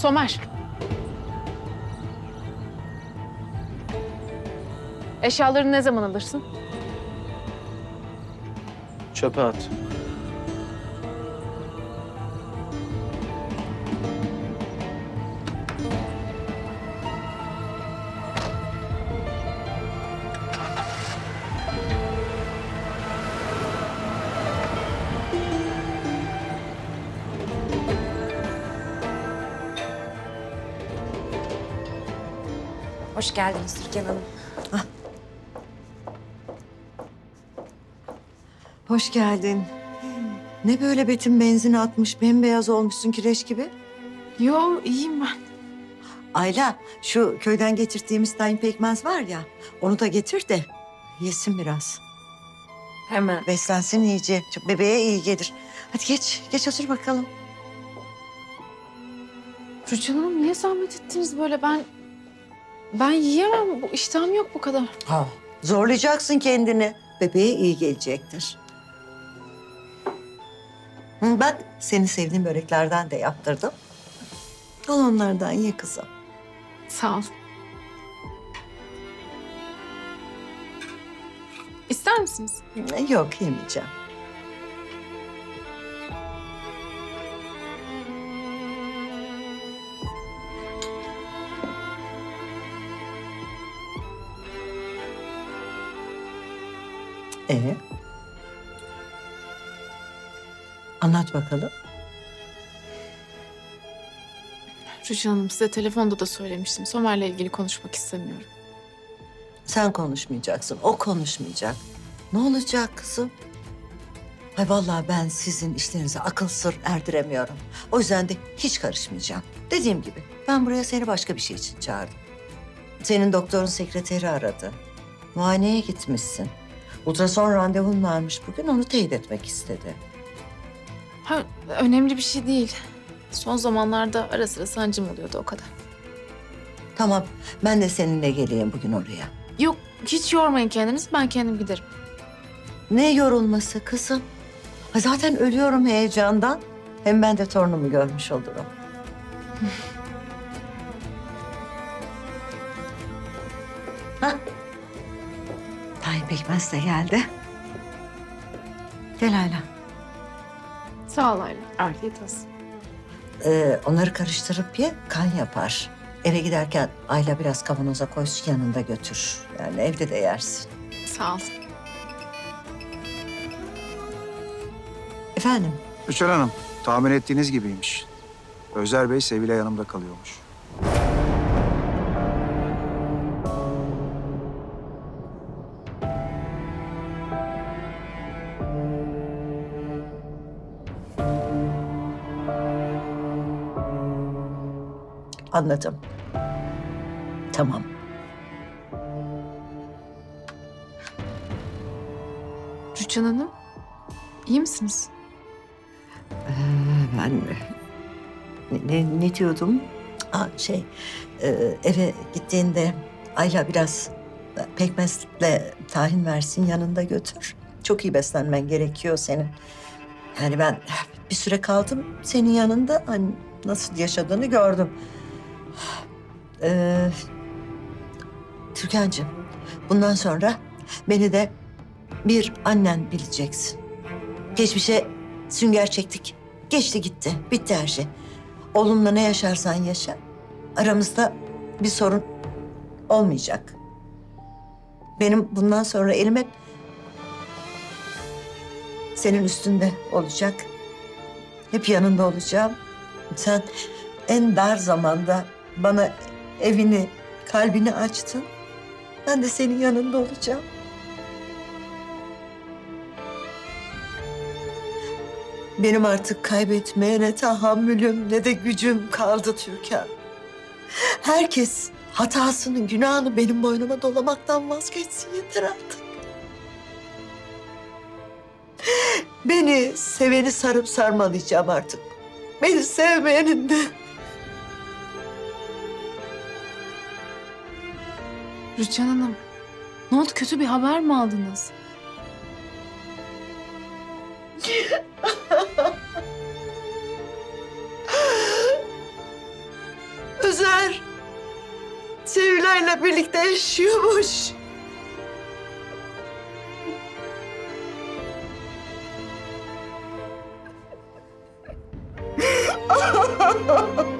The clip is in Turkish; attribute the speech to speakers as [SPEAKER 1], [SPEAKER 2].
[SPEAKER 1] Somer. Eşyalarını ne zaman alırsın?
[SPEAKER 2] Çöpe at.
[SPEAKER 3] Hoş geldiniz Türkan Hanım.
[SPEAKER 4] Hoş geldin. Ne böyle betin benzin atmış, bembeyaz olmuşsun kireç gibi.
[SPEAKER 1] Yo iyiyim ben.
[SPEAKER 4] Ayla, şu köyden getirdiğimiz tayin pekmez var ya, onu da getir de yesin biraz.
[SPEAKER 3] Hemen.
[SPEAKER 4] Beslensin iyice, Çok bebeğe iyi gelir. Hadi geç, geç otur bakalım.
[SPEAKER 1] Rüçhan Hanım niye zahmet ettiniz böyle? Ben ben yiyemem. Bu iştahım yok bu kadar.
[SPEAKER 4] Ha. Zorlayacaksın kendini. Bebeğe iyi gelecektir. Hı, bak, senin sevdiğin böreklerden de yaptırdım. Al onlardan ye kızım.
[SPEAKER 1] Sağ ol. İster misiniz?
[SPEAKER 4] Yok, yemeyeceğim. Ee? Anlat bakalım.
[SPEAKER 1] Rüçhan Hanım size telefonda da söylemiştim. Somer'le ilgili konuşmak istemiyorum.
[SPEAKER 4] Sen konuşmayacaksın, o konuşmayacak. Ne olacak kızım? Ay vallahi ben sizin işlerinize akıl sır erdiremiyorum. O yüzden de hiç karışmayacağım. Dediğim gibi ben buraya seni başka bir şey için çağırdım. Senin doktorun sekreteri aradı. Muayeneye gitmişsin. Ultrason randevun varmış bugün, onu teyit etmek istedi.
[SPEAKER 1] Ha, önemli bir şey değil. Son zamanlarda ara sıra sancım oluyordu o kadar.
[SPEAKER 4] Tamam, ben de seninle geleyim bugün oraya.
[SPEAKER 1] Yok hiç yormayın kendinizi. Ben kendim giderim.
[SPEAKER 4] Ne yorulması kızım? Ha, Zaten ölüyorum heyecandan. Hem ben de torunumu görmüş olurum. Hah. Pekmez de geldi. Gel Ayla.
[SPEAKER 1] Sağ ol Ayla. Afiyet olsun.
[SPEAKER 4] Ee, onları karıştırıp ye, kan yapar. Eve giderken Ayla biraz kavanoza koysun yanında götür. Yani evde de yersin.
[SPEAKER 1] Sağ ol.
[SPEAKER 4] Efendim?
[SPEAKER 5] Rüçhan Hanım, tahmin ettiğiniz gibiymiş. Özer Bey Sevilay yanımda kalıyormuş.
[SPEAKER 4] Anladım. Tamam.
[SPEAKER 1] Rüçhan Hanım iyi misiniz?
[SPEAKER 4] Ben ne, ne, ne diyordum? Aa, şey, e, eve gittiğinde Ayla biraz pekmezle tahin versin yanında götür. Çok iyi beslenmen gerekiyor senin. Yani ben bir süre kaldım senin yanında. Hani nasıl yaşadığını gördüm. Ee, Türkan'cığım, bundan sonra beni de bir annen bileceksin. Geçmişe sünger çektik. Geçti gitti. Bitti her şey. Oğlumla ne yaşarsan yaşa. Aramızda bir sorun olmayacak. Benim bundan sonra elim hep senin üstünde olacak. Hep yanında olacağım. Sen en dar zamanda bana evini, kalbini açtın. Ben de senin yanında olacağım. Benim artık kaybetmeye ne tahammülüm ne de gücüm kaldı Türkan. Herkes hatasının günahını benim boynuma dolamaktan vazgeçsin yeter artık. Beni seveni sarıp sarmalayacağım artık. Beni sevmeyenin de.
[SPEAKER 1] Rüçhan Hanım ne oldu kötü bir haber mi aldınız?
[SPEAKER 4] Özer Sevilay'la birlikte yaşıyormuş.